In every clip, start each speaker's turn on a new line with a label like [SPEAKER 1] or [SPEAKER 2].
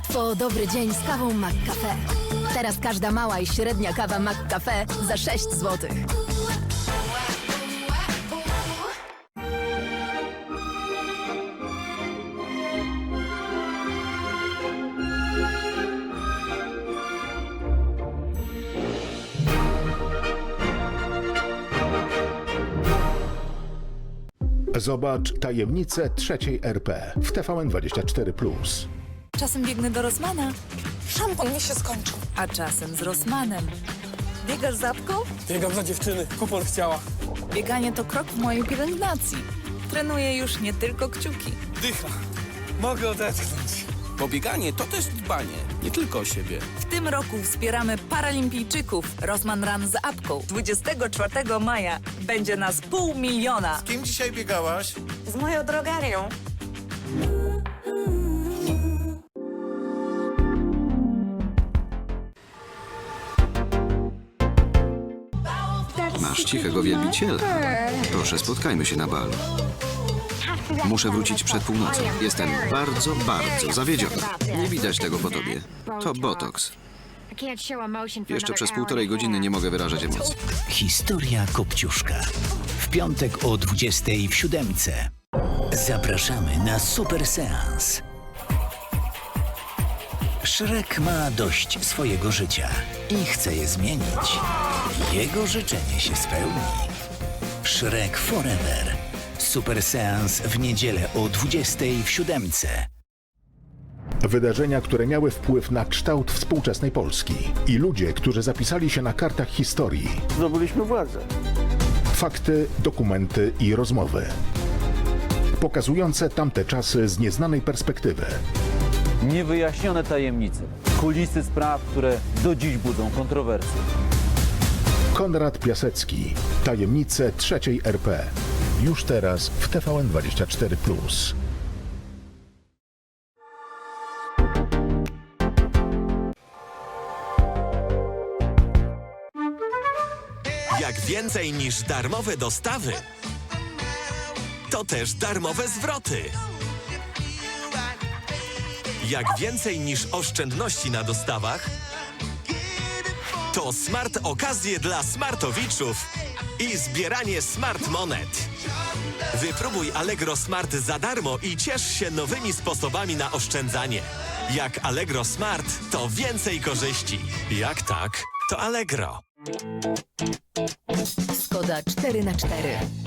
[SPEAKER 1] Łatwo o dobry dzień z kawą McCafe. Teraz każda mała i średnia kawa McCafe za 6 zł.
[SPEAKER 2] Zobacz tajemnicę trzeciej RP w TVN24.
[SPEAKER 3] Czasem biegnę do Rosmana,
[SPEAKER 4] Szampon mi się skończył.
[SPEAKER 3] a czasem z Rosmanem. Biegasz z apką?
[SPEAKER 5] Biegam za dziewczyny, kupon chciała.
[SPEAKER 3] Bieganie to krok w mojej pielęgnacji. Trenuję już nie tylko kciuki.
[SPEAKER 5] Dycha. Mogę odetchnąć.
[SPEAKER 6] Pobieganie to też dbanie, nie tylko o siebie.
[SPEAKER 3] W tym roku wspieramy paralimpijczyków Rosman Run z apką. 24 maja będzie nas pół miliona.
[SPEAKER 7] Kim dzisiaj biegałaś?
[SPEAKER 4] Z moją drogarią.
[SPEAKER 8] Masz cichego wielbiciela. Proszę, spotkajmy się na balu. Muszę wrócić przed północą. Jestem bardzo, bardzo zawiedziony. Nie widać tego po tobie. To botoks. Jeszcze przez półtorej godziny nie mogę wyrażać emocji.
[SPEAKER 9] Historia Kopciuszka. W piątek o 20 w siódemce. Zapraszamy na super seans. Szrek ma dość swojego życia i chce je zmienić. Jego życzenie się spełni. Szrek Forever. Super seans w niedzielę o 20 w siódemce.
[SPEAKER 2] Wydarzenia, które miały wpływ na kształt współczesnej Polski i ludzie, którzy zapisali się na kartach historii.
[SPEAKER 5] Zdobyliśmy władzę.
[SPEAKER 2] Fakty, dokumenty i rozmowy. Pokazujące tamte czasy z nieznanej perspektywy.
[SPEAKER 10] Niewyjaśnione tajemnice, kulisy spraw, które do dziś budzą kontrowersje.
[SPEAKER 2] Konrad Piasecki. Tajemnice trzeciej RP. Już teraz w TVN24.
[SPEAKER 11] Jak więcej niż darmowe dostawy, to też darmowe zwroty. Jak więcej niż oszczędności na dostawach, to smart okazje dla smartowiczów i zbieranie smart monet. Wypróbuj Allegro Smart za darmo i ciesz się nowymi sposobami na oszczędzanie. Jak Allegro Smart, to więcej korzyści. Jak tak, to Allegro.
[SPEAKER 1] Skoda 4 na 4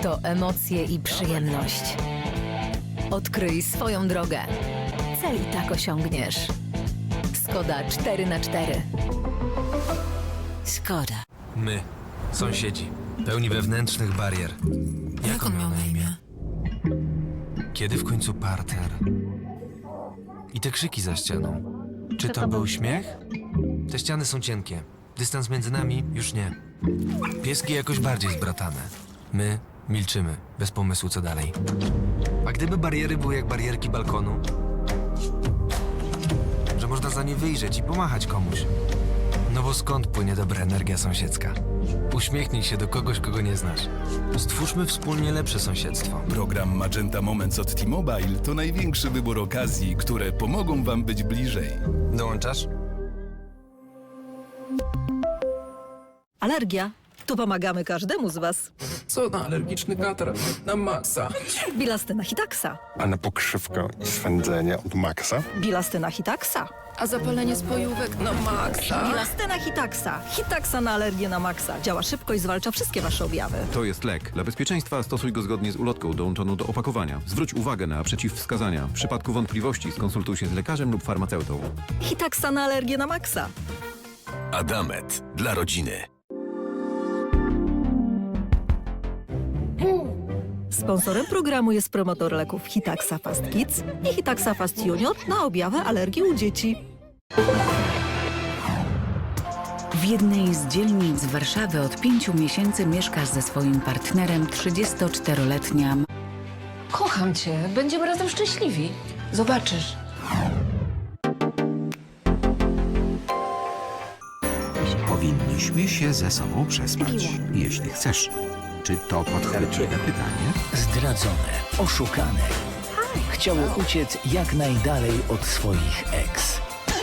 [SPEAKER 1] to emocje i przyjemność. Odkryj swoją drogę. Cel i tak osiągniesz. Skoda 4 na 4 Skoda.
[SPEAKER 12] My, sąsiedzi, pełni wewnętrznych barier. Jak on miał na imię? Kiedy w końcu parter? I te krzyki za ścianą. Czy to był śmiech? Te ściany są cienkie. Dystans między nami już nie. Pieski jakoś bardziej zbratane. My milczymy, bez pomysłu co dalej. A gdyby bariery były jak barierki balkonu? Że można za nie wyjrzeć i pomachać komuś. No bo skąd płynie dobra energia sąsiedzka? Uśmiechnij się do kogoś, kogo nie znasz. Stwórzmy wspólnie lepsze sąsiedztwo.
[SPEAKER 13] Program Magenta Moments od T-Mobile to największy wybór okazji, które pomogą Wam być bliżej.
[SPEAKER 12] Dołączasz?
[SPEAKER 4] Alergia. Tu pomagamy każdemu z Was.
[SPEAKER 5] Co na alergiczny katar? Na maksa.
[SPEAKER 4] Bilastyna Hitaksa.
[SPEAKER 7] A na pokrzywkę i swędzenie od Maxa?
[SPEAKER 4] Bilastyna Hitaksa.
[SPEAKER 3] A zapalenie spojówek na maksa.
[SPEAKER 4] Bilastyna Hitaksa. Hitaksa na alergię na maksa. Działa szybko i zwalcza wszystkie Wasze objawy.
[SPEAKER 8] To jest lek. Dla bezpieczeństwa stosuj go zgodnie z ulotką dołączoną do opakowania. Zwróć uwagę na przeciwwskazania. W przypadku wątpliwości skonsultuj się z lekarzem lub farmaceutą.
[SPEAKER 4] Hitaksa na alergię na maksa.
[SPEAKER 11] Adamet dla rodziny.
[SPEAKER 4] Sponsorem programu jest promotor leków Hitaksa Fast Kids i Hitaksa Fast Junior na objawę alergii u dzieci.
[SPEAKER 1] W jednej z dzielnic Warszawy od pięciu miesięcy mieszka ze swoim partnerem 34-letnia
[SPEAKER 3] Kocham cię, będziemy razem szczęśliwi. Zobaczysz.
[SPEAKER 9] Powinniśmy się ze sobą przespać, jeśli chcesz. Czy to podchwytliwe pytanie? Zdradzone, oszukane. Chciało uciec jak najdalej od swoich ex.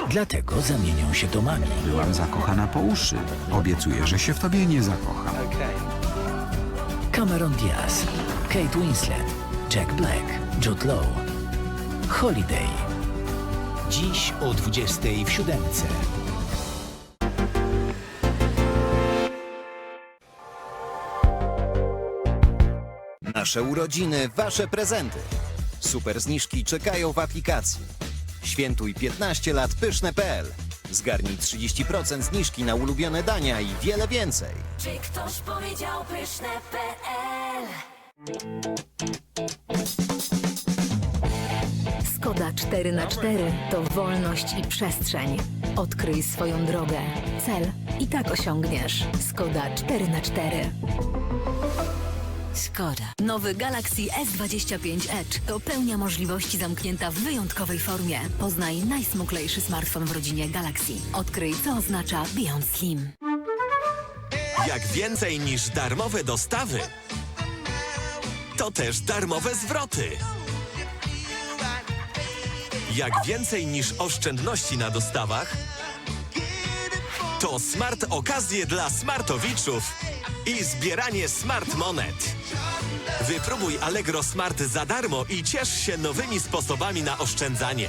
[SPEAKER 9] Dlatego zamienią się domami.
[SPEAKER 14] Byłam zakochana po uszy. Obiecuję, że się w tobie nie zakocham.
[SPEAKER 9] Cameron Diaz, Kate Winslet, Jack Black, Jude Law. Holiday. Dziś o 20 w siódemce.
[SPEAKER 15] Nasze urodziny, wasze prezenty. Super zniżki czekają w aplikacji. Świętuj 15 lat pyszne.pl. Zgarnij 30% zniżki na ulubione dania i wiele więcej.
[SPEAKER 1] Czy ktoś powiedział pyszne.pl? Skoda 4 na 4 to wolność i przestrzeń. Odkryj swoją drogę. Cel i tak osiągniesz. Skoda 4 na 4 Skoda. Nowy Galaxy S25 Edge to pełnia możliwości zamknięta w wyjątkowej formie. Poznaj najsmuklejszy smartfon w rodzinie Galaxy. Odkryj, co oznacza Beyond Slim.
[SPEAKER 11] Jak więcej niż darmowe dostawy, to też darmowe zwroty. Jak więcej niż oszczędności na dostawach, to smart okazje dla smartowiczów i zbieranie smart monet. Wypróbuj Allegro Smart za darmo i ciesz się nowymi sposobami na oszczędzanie.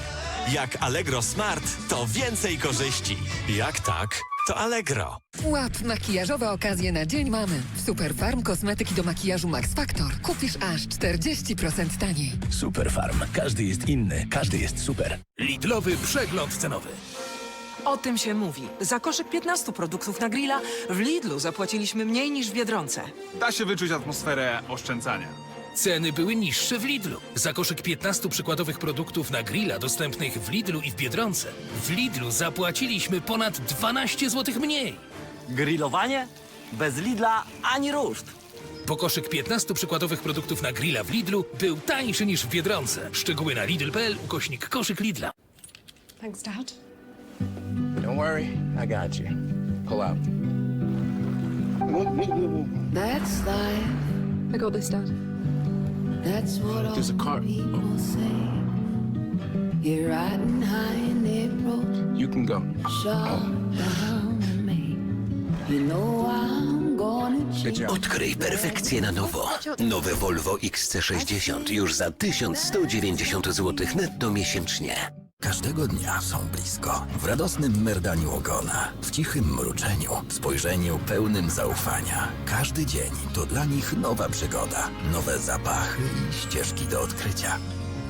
[SPEAKER 11] Jak Allegro Smart, to więcej korzyści. Jak tak, to Allegro.
[SPEAKER 16] Łap makijażowe okazje na Dzień Mamy. W Superfarm kosmetyki do makijażu Max Factor kupisz aż 40% taniej.
[SPEAKER 9] Superfarm. Każdy jest inny, każdy jest super.
[SPEAKER 5] Lidlowy przegląd cenowy.
[SPEAKER 17] O tym się mówi. Za koszyk 15 produktów na grilla w Lidlu zapłaciliśmy mniej niż w Biedronce.
[SPEAKER 18] Da się wyczuć atmosferę oszczędzania.
[SPEAKER 5] Ceny były niższe w Lidlu. Za koszyk 15 przykładowych produktów na grilla dostępnych w Lidlu i w Biedronce. W Lidlu zapłaciliśmy ponad 12 zł mniej.
[SPEAKER 19] Grillowanie? Bez Lidla ani ruszt.
[SPEAKER 5] Bo koszyk 15 przykładowych produktów na grilla w Lidlu był tańszy niż w Biedronce. Szczegóły na lidl.pl ukośnik koszyk Lidla.
[SPEAKER 16] Thanks, Dad.
[SPEAKER 5] Don't worry, I got you. Pull out.
[SPEAKER 16] That's life. I got this, Dad. That's what all
[SPEAKER 5] There's a car.
[SPEAKER 16] people say. You're riding high in April.
[SPEAKER 5] You can go.
[SPEAKER 16] Shut down on me. You know I'm gonna.
[SPEAKER 9] Odkryj perfekcję na nowo. Nowe Volvo XC60 już za 1190 zł netto miesięcznie.
[SPEAKER 20] Każdego dnia są blisko. W radosnym merdaniu ogona, w cichym mruczeniu, w spojrzeniu pełnym zaufania. Każdy dzień to dla nich nowa przygoda, nowe zapachy i ścieżki do odkrycia.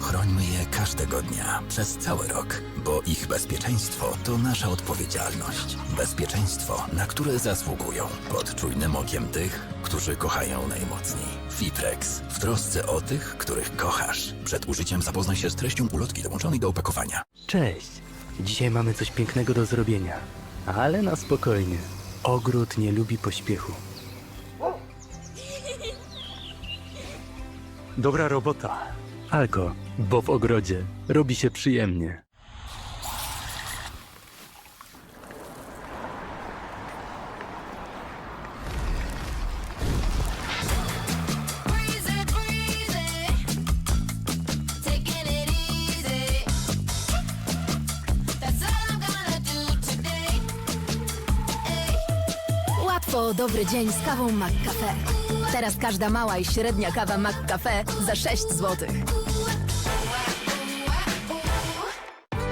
[SPEAKER 20] Chrońmy je każdego dnia, przez cały rok, bo ich bezpieczeństwo to nasza odpowiedzialność. Bezpieczeństwo, na które zasługują, pod czujnym okiem tych, którzy kochają najmocniej. Fitrex, w trosce o tych, których kochasz. Przed użyciem zapoznaj się z treścią ulotki dołączonej do opakowania.
[SPEAKER 21] Cześć! Dzisiaj mamy coś pięknego do zrobienia, ale na spokojnie. Ogród nie lubi pośpiechu. Dobra robota. Alko, bo w ogrodzie robi się przyjemnie.
[SPEAKER 1] Łatwo o dobry dzień z kawą McCafe. Teraz każda mała i średnia kawa McCafe za 6 zł.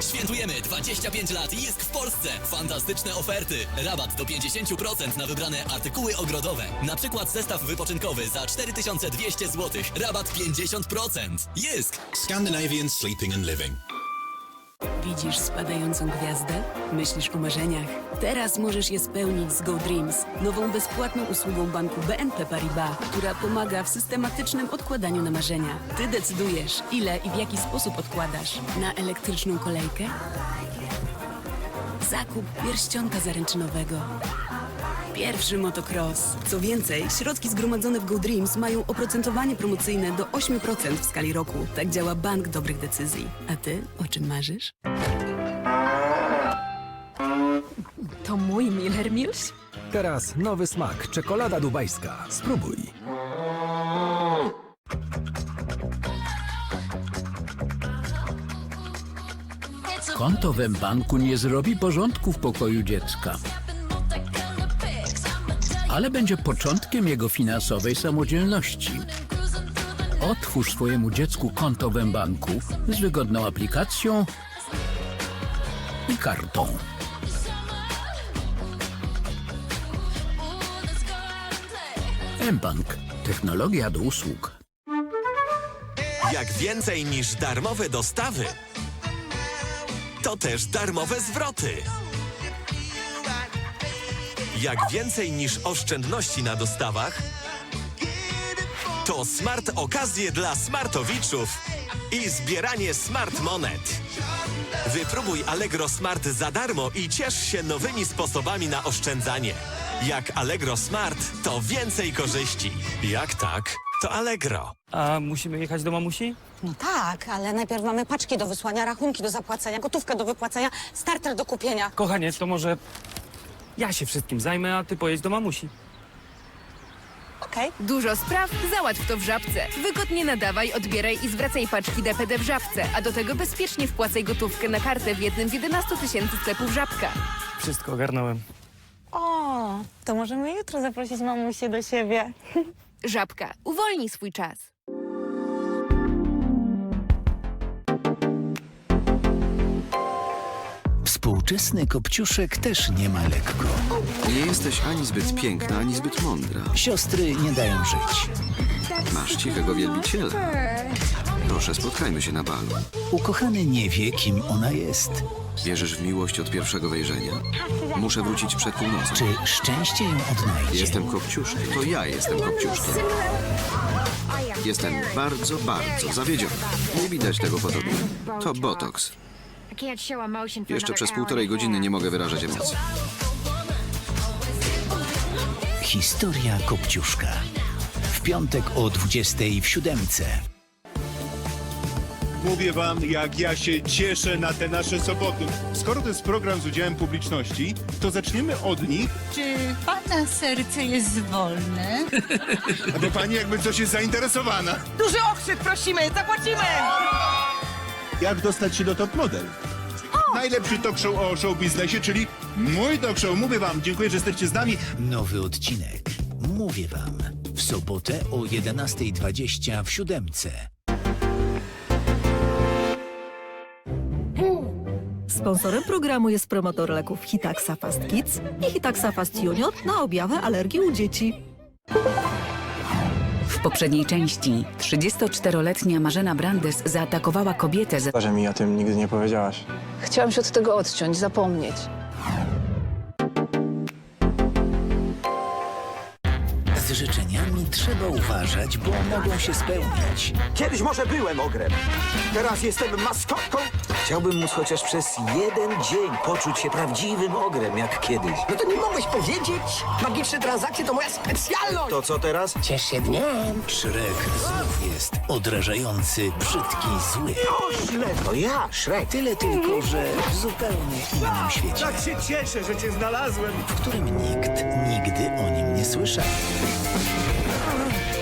[SPEAKER 22] Świętujemy 25 lat i jest w Polsce. Fantastyczne oferty. Rabat do 50% na wybrane artykuły ogrodowe. Na przykład zestaw wypoczynkowy za 4200 zł. Rabat 50%. Jest!
[SPEAKER 23] Scandinavian Sleeping and Living.
[SPEAKER 24] Widzisz spadającą gwiazdę? Myślisz o marzeniach? Teraz możesz je spełnić z Go Dreams, nową bezpłatną usługą banku BNP Paribas, która pomaga w systematycznym odkładaniu na marzenia. Ty decydujesz, ile i w jaki sposób odkładasz. Na elektryczną kolejkę? Zakup pierścionka zaręczynowego. Pierwszy motocross. Co więcej, środki zgromadzone w Go Dreams mają oprocentowanie promocyjne do 8% w skali roku. Tak działa bank dobrych decyzji. A ty o czym marzysz?
[SPEAKER 25] To mój Miller Mills?
[SPEAKER 26] Teraz nowy smak czekolada dubajska. Spróbuj.
[SPEAKER 24] Konto w banku nie zrobi porządku w pokoju dziecka. Ale będzie początkiem jego finansowej samodzielności. Otwórz swojemu dziecku konto w banku z wygodną aplikacją i kartą. mBank. Technologia do usług.
[SPEAKER 11] Jak więcej niż darmowe dostawy, to też darmowe zwroty. Jak więcej niż oszczędności na dostawach, to smart okazje dla smartowiczów i zbieranie smart monet. Wypróbuj Allegro Smart za darmo i ciesz się nowymi sposobami na oszczędzanie. Jak Allegro Smart, to więcej korzyści. Jak tak, to Allegro.
[SPEAKER 19] A musimy jechać do mamusi?
[SPEAKER 15] No tak, ale najpierw mamy paczki do wysłania, rachunki do zapłacenia, gotówkę do wypłacenia, starter do kupienia.
[SPEAKER 19] Kochanie, to może ja się wszystkim zajmę, a ty pojedź do mamusi.
[SPEAKER 15] Okej.
[SPEAKER 27] Dużo spraw? Załatw to w Żabce. Wygodnie nadawaj, odbieraj i zwracaj paczki DPD w Żabce, a do tego bezpiecznie wpłacaj gotówkę na kartę w jednym z 11 tysięcy sklepów Żabka.
[SPEAKER 19] Wszystko ogarnąłem.
[SPEAKER 15] O, to możemy jutro zaprosić mamusię do siebie.
[SPEAKER 27] Żabka. Uwolnij swój czas.
[SPEAKER 9] Współczesny kopciuszek też nie ma lekko.
[SPEAKER 28] Nie jesteś ani zbyt piękna, ani zbyt mądra.
[SPEAKER 9] Siostry nie dają żyć.
[SPEAKER 28] Masz cichego wielbiciela. Proszę, spotkajmy się na balu.
[SPEAKER 9] Ukochany nie wie, kim ona jest.
[SPEAKER 28] Wierzysz w miłość od pierwszego wejrzenia? Muszę wrócić przed północą.
[SPEAKER 9] Czy szczęście ją odnajdzie?
[SPEAKER 28] Jestem kopciuszkiem. To ja jestem kopciuszkiem. Jestem bardzo, bardzo zawiedziony. Nie widać tego po tobie. To botoks. Jeszcze przez półtorej godziny nie mogę wyrażać emocji.
[SPEAKER 9] Historia Kopciuszka. W piątek o 20 w siódemce.
[SPEAKER 29] Mówię wam, jak ja się cieszę na te nasze soboty. Skoro to jest program z udziałem publiczności, to zaczniemy od nich.
[SPEAKER 17] Czy pana serce jest wolne?
[SPEAKER 29] A to pani jakby coś jest zainteresowana.
[SPEAKER 17] Duży okrzyk prosimy, zapłacimy!
[SPEAKER 29] Jak dostać się do top model? Najlepszy talk show o show biznesie, czyli mój talk show. Mówię wam, dziękuję, że jesteście z nami.
[SPEAKER 9] Nowy odcinek. Mówię wam. W sobotę o 11.20 w siódemce.
[SPEAKER 4] Sponsorem programu jest promotor leków Hitaxa Fast Kids i Hitaxa Fast Junior na objawę alergii u dzieci.
[SPEAKER 30] W poprzedniej części 34-letnia Marzena Brandes zaatakowała kobietę ze...
[SPEAKER 18] Że mi o tym nigdy nie powiedziałaś.
[SPEAKER 31] Chciałam się od tego odciąć, zapomnieć.
[SPEAKER 9] Z życzeniami trzeba uważać, bo mogą się spełnić.
[SPEAKER 32] Kiedyś może byłem ogrem. Teraz jestem maskotką. Chciałbym móc chociaż przez jeden dzień poczuć się prawdziwym ogrem, jak kiedyś. No to nie mogłeś powiedzieć? Magiczne transakcje to moja specjalność. To co teraz? Ciesz się dniem.
[SPEAKER 9] Shrek znów jest odrażający, brzydki, zły.
[SPEAKER 32] O, źle, to ja, Shrek.
[SPEAKER 9] Tyle tylko, że w zupełnie innym świecie,
[SPEAKER 32] Tak się cieszę, że cię znalazłem.
[SPEAKER 9] w którym nikt nigdy o nim nie słyszał.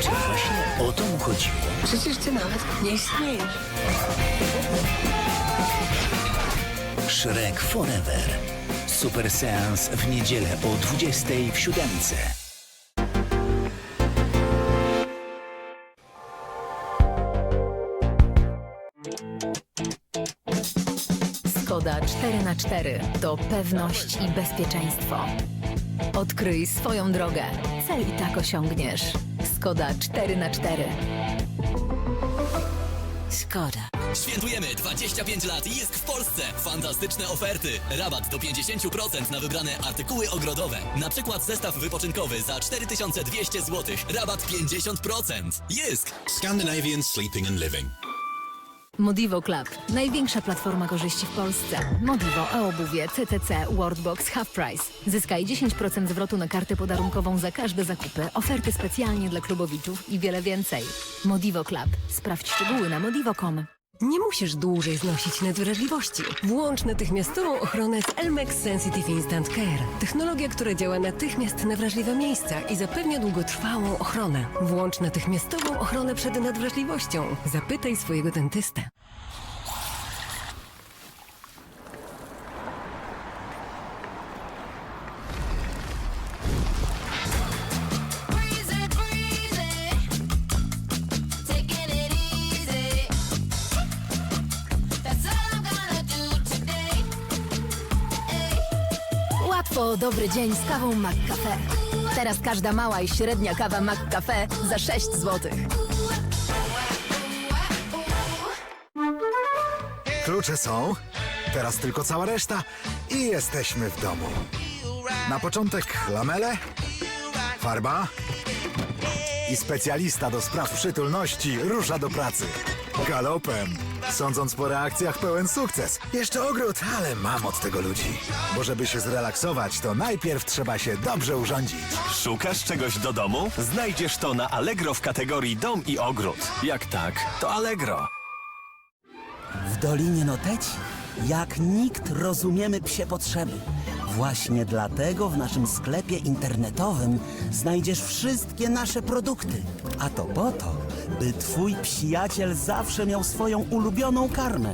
[SPEAKER 9] Czy właśnie o to mu chodziło?
[SPEAKER 32] Przecież ty nawet nie istniejesz.
[SPEAKER 9] Shrek Forever. Super seans w niedzielę o 20 w siódemce.
[SPEAKER 1] Skoda 4 na 4 to pewność i bezpieczeństwo. Odkryj swoją drogę. Cel i tak osiągniesz. Skoda 4
[SPEAKER 22] Świętujemy 25 lat i jest w Polsce! Fantastyczne oferty! Rabat do 50% na wybrane artykuły ogrodowe. Na przykład zestaw wypoczynkowy za 4200 zł. Rabat 50%. Jest!
[SPEAKER 20] Scandinavian Sleeping and Living.
[SPEAKER 1] Modivo Club. Największa platforma korzyści w Polsce. Modivo, e-obuwie, CCC, Worldbox, Half Price. Zyskaj 10% zwrotu na kartę podarunkową za każde zakupy, oferty specjalnie dla klubowiczów i wiele więcej. Modivo Club. Sprawdź szczegóły na modivo.com.
[SPEAKER 5] Nie musisz dłużej znosić nadwrażliwości. Włącz natychmiastową ochronę z Elmex Sensitive Instant Care. Technologia, która działa natychmiast na wrażliwe miejsca i zapewnia długotrwałą ochronę. Włącz natychmiastową ochronę przed nadwrażliwością. Zapytaj swojego dentystę.
[SPEAKER 33] Dobry dzień z kawą McCafe. Teraz każda mała i średnia kawa McCafe za 6 zł.
[SPEAKER 34] Klucze są, teraz tylko cała reszta i jesteśmy w domu. Na początek lamele, farba i specjalista do spraw przytulności rusza do pracy. Galopem. Sądząc po reakcjach pełen sukces. Jeszcze ogród, ale mam od tego ludzi. Bo żeby się zrelaksować, to najpierw trzeba się dobrze urządzić.
[SPEAKER 2] Szukasz czegoś do domu? Znajdziesz to na Allegro w kategorii dom i ogród. Jak tak, to Allegro.
[SPEAKER 35] W Dolinie Noteci jak nikt rozumiemy psie potrzeby. Właśnie dlatego w naszym sklepie internetowym znajdziesz wszystkie nasze produkty. A to po to, by twój przyjaciel zawsze miał swoją ulubioną karmę.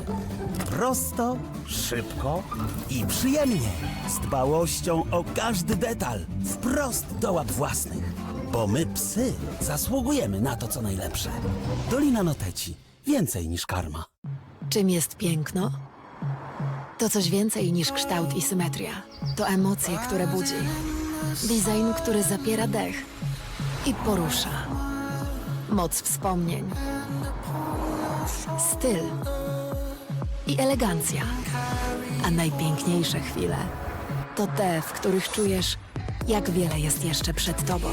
[SPEAKER 35] Prosto, szybko i przyjemnie. Z dbałością o każdy detal. Wprost do łap własnych. Bo my psy zasługujemy na to, co najlepsze. Dolina Noteci. Więcej niż karma.
[SPEAKER 33] Czym jest piękno? To coś więcej niż kształt i symetria. To emocje, które budzi. Design, który zapiera dech i porusza. Moc wspomnień. Styl i elegancja. A najpiękniejsze chwile to te, w których czujesz, jak wiele jest jeszcze przed tobą.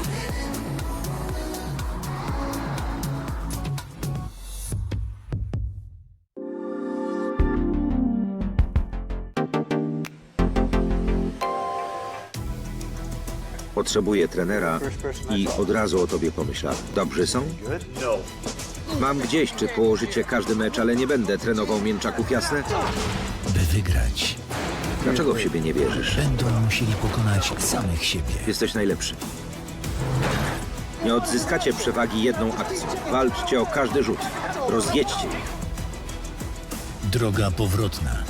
[SPEAKER 11] Potrzebuję trenera i od razu o tobie pomyślałem. Dobrzy są? Mam gdzieś, czy położycie każdy mecz, ale nie będę trenował mięczaków, jasne?
[SPEAKER 9] By wygrać,
[SPEAKER 11] Dlaczego w siebie nie wierzysz?
[SPEAKER 9] będą musieli pokonać samych siebie.
[SPEAKER 11] Jesteś najlepszy. Nie odzyskacie przewagi jedną akcją. Walczcie o każdy rzut. Rozjedźcie ich.
[SPEAKER 9] Droga powrotna.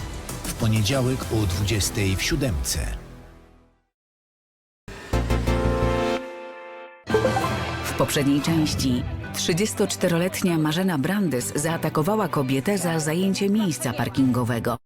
[SPEAKER 9] W poniedziałek o 20 w siódemce.
[SPEAKER 30] Poprzedniej części 34-letnia Marzena Brandys zaatakowała kobietę za zajęcie miejsca parkingowego.